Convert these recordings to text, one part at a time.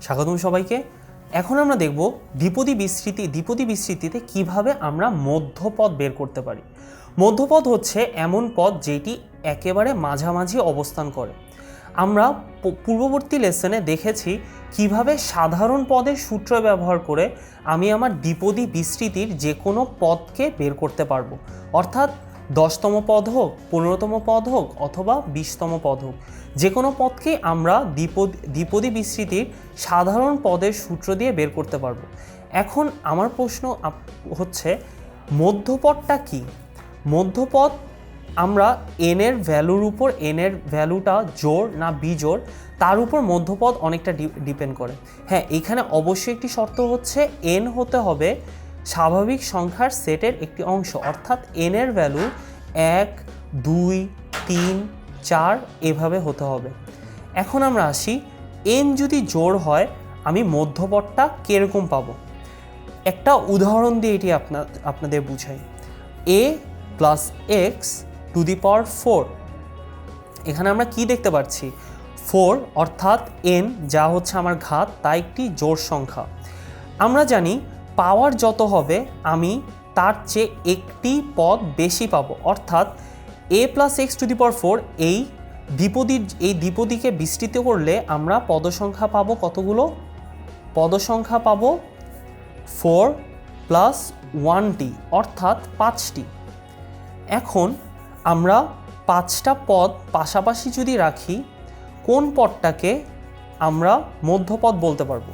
স্বাগতম সবাইকে। এখন আমরা দেখব দ্বিপদী বিস্তৃতি, দ্বিপদী বিস্তৃতিতে কীভাবে আমরা মধ্যপদ বের করতে পারি। মধ্যপদ হচ্ছে এমন পদ যেটি একেবারে মাঝামাঝি অবস্থান করে। আমরা পূর্ববর্তী লেসনে দেখেছি কীভাবে সাধারণ পদের সূত্র ব্যবহার করে আমি আমার দ্বিপদী বিস্তৃতির যে কোনো পদকে বের করতে পারব। অর্থাৎ দশতম পদ হোক, পনেরোতম পদ হোক অথবা বিশতম পদ হোক। যে কোনো পদকেই আমরা দ্বিপদ দ্বিপদী বিস্তৃতির সাধারণ পদের সূত্র দিয়ে বের করতে পারব। এখন আমার প্রশ্ন হচ্ছে মধ্যপদটা কি? মধ্যপদ আমরা এন এর ভ্যালুর উপর এন এর ভ্যালুটা জোর না বিজোর তার উপর মধ্যপদ অনেকটা ডিপেন্ড করে। হ্যাঁ এখানে অবশ্যই একটি শর্ত হচ্ছে এন হতে হবে স্বাভাবিক সংখ্যার সেটের একটি অংশ। অর্থাৎ এন এর ভ্যালু এক, দুই, তিন চার এভাবে হতে হবে। এখন আমরা আসি এন যদি জোর হয়, আমি মধ্যপটটা কীরকম পাবো? একটা উদাহরণ দিয়ে এটি আপনার আপনাদের বুঝাই। A plus X to the power four এখানে আমরা কি দেখতে পাচ্ছি? ফোর অর্থাৎ এন যা হচ্ছে আমার ঘাত তা একটি জোর সংখ্যা। আমরা জানি পাওয়ার যত হবে, আমি তার চেয়ে একটি পদ বেশি পাবো। অর্থাৎ A plus X to the power four এই দ্বিপদীর এই দ্বিপদীকে বিস্তৃত করলে আমরা পদসংখ্যা পাবো কতগুলো? পদসংখ্যা পাবো ফোর প্লাস ওয়ানটি অর্থাৎ পাঁচটি। এখন আমরা পাঁচটা পদ পাশাপাশি যদি রাখি, কোন পদটাকে আমরা মধ্যপদ বলতে পারব?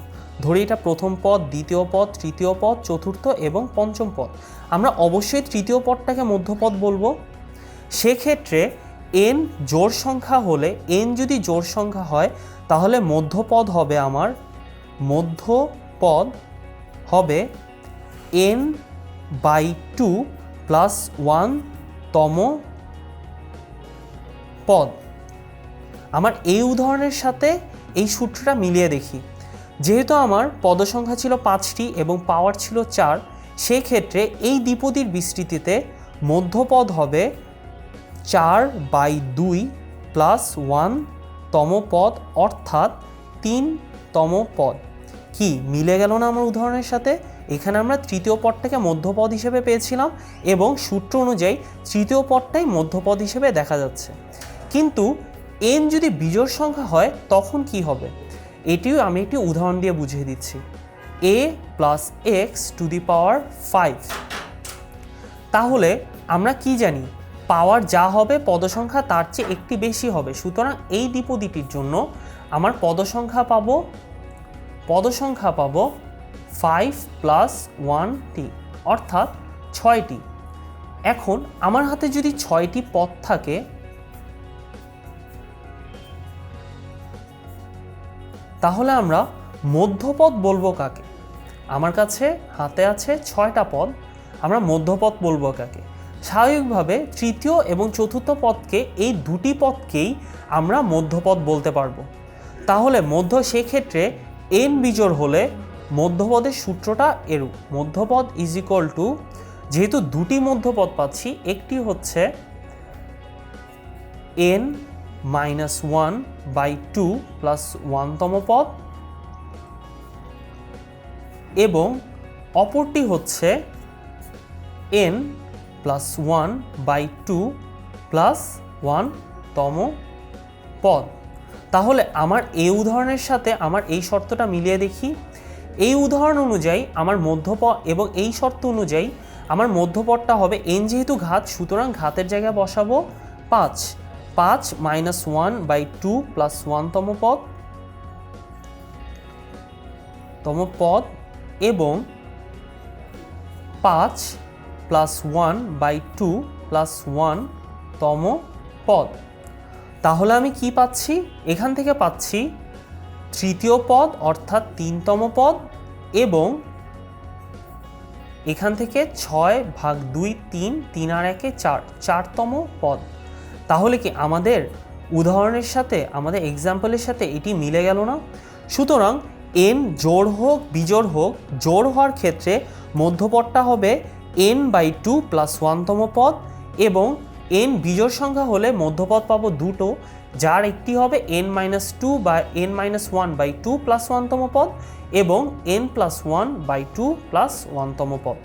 ধরি এটা প্রথম পদ, দ্বিতীয় পদ, তৃতীয় পদ, চতুর্থ এবং পঞ্চম পদ। আমরা অবশ্যই তৃতীয় পদটাকে মধ্যপদ বলব। সেক্ষেত্রে এন জোর সংখ্যা হলে এন যদি জোর সংখ্যা হয়, তাহলে মধ্যপদ হবে আমার, মধ্যপদ হবে N by two plus one তম পদ। আমার এই উদাহরণের সাথে এই সূত্রটা মিলিয়ে দেখি। যেহেতু আমার পদসংখ্যা ছিল পাঁচটি এবং পাওয়ার ছিল চার সেই ক্ষেত্রে এই দ্বিপদীর বিস্তৃতিতে মধ্যপদ হবে চার বাই দুই প্লাস ওয়ান তম পদ অর্থাৎ তিন তম পদ। কি, মিলে গেল না আমার উদাহরণের সাথে? এখানে আমরা তৃতীয় পদটাকে মধ্যপদ হিসেবে পেয়েছিলাম এবং সূত্র অনুযায়ী তৃতীয় পদটাই মধ্যপদ হিসেবে দেখা যাচ্ছে। কিন্তু এন যদি বিজোড় সংখ্যা হয়, তখন কি হবে? এটিও আমি একটি উদাহরণ দিয়ে বুঝিয়ে দিচ্ছি। A plus X to the power five তাহলে আমরা কি জানি? পাওয়ার যা হবে পদসংখ্যা তার চেয়ে একটি বেশি হবে। সুতরাং এই দ্বিপদীটির জন্য আমার পদসংখ্যা পাবো পদসংখ্যা পাবো ফাইভ প্লাস ওয়ান টি অর্থাৎ ছয়টি এখন আমার হাতে যদি ছয়টি পদ থাকে, তাহলে আমরা মধ্যপদ বলব কাকে? আমার কাছে হাতে আছে ছয়টা পদ, আমরা মধ্যপদ বলব কাকে? স্বাভাবিকভাবে তৃতীয় এবং চতুর্থ পদকে এই দুটি পদকেই আমরা মধ্যপদ বলতে পারব। তাহলে মধ্য সেক্ষেত্রে এন বিজোড় হলে মধ্যপদের সূত্রটা এরূপ। মধ্যপদ ইজ ইকুয়াল টু যেহেতু দুটি মধ্যপদ পাচ্ছি, একটি হচ্ছে N minus one by two plus ওয়ানতম পদ এবং অপরটি হচ্ছে N plus one by two plus ওয়ানতম পদ। তাহলে আমার এই উদাহরণের সাথে আমার এই শর্তটা মিলিয়ে দেখি। এই উদাহরণ অনুযায়ী আমার মধ্যপদ এবং এই শর্ত অনুযায়ী আমার মধ্যপদটা হবে এন যেহেতু ঘাত, সুতরাং ঘাতের জায়গায় বসাবো পাঁচ। পাঁচ minus one by two plus ওয়ানতম পদ। তম পদ এবং পাঁচ plus one by two plus one তম পদ। তাহলে আমি কি পাচ্ছি? এখান থেকে পাচ্ছি তৃতীয় পদ, অর্থাৎ তিনতম পদ, এবং এখান থেকে ছয় ভাগ দুই তিন তিন আর একে চার, চারতম পদ। তাহলে কি আমাদের উদাহরণের সাথে, আমাদের এক্সাম্পলের সাথে এটি মিলে গেল না? সুতরাং এন জোড় হোক, বিজোড় হোক, জোড় হওয়ার ক্ষেত্রে মধ্যপদটা হবে এন বাই টু প্লাস ওয়ানতম পদ এবং এন বিজোড় সংখ্যা হলে মধ্যপদ পাবো দুটো, যার একটি হবে এন মাইনাস টু বা N minus one by two plus ওয়ানতম পদ এবং N plus one by two plus ওয়ানতম পদ।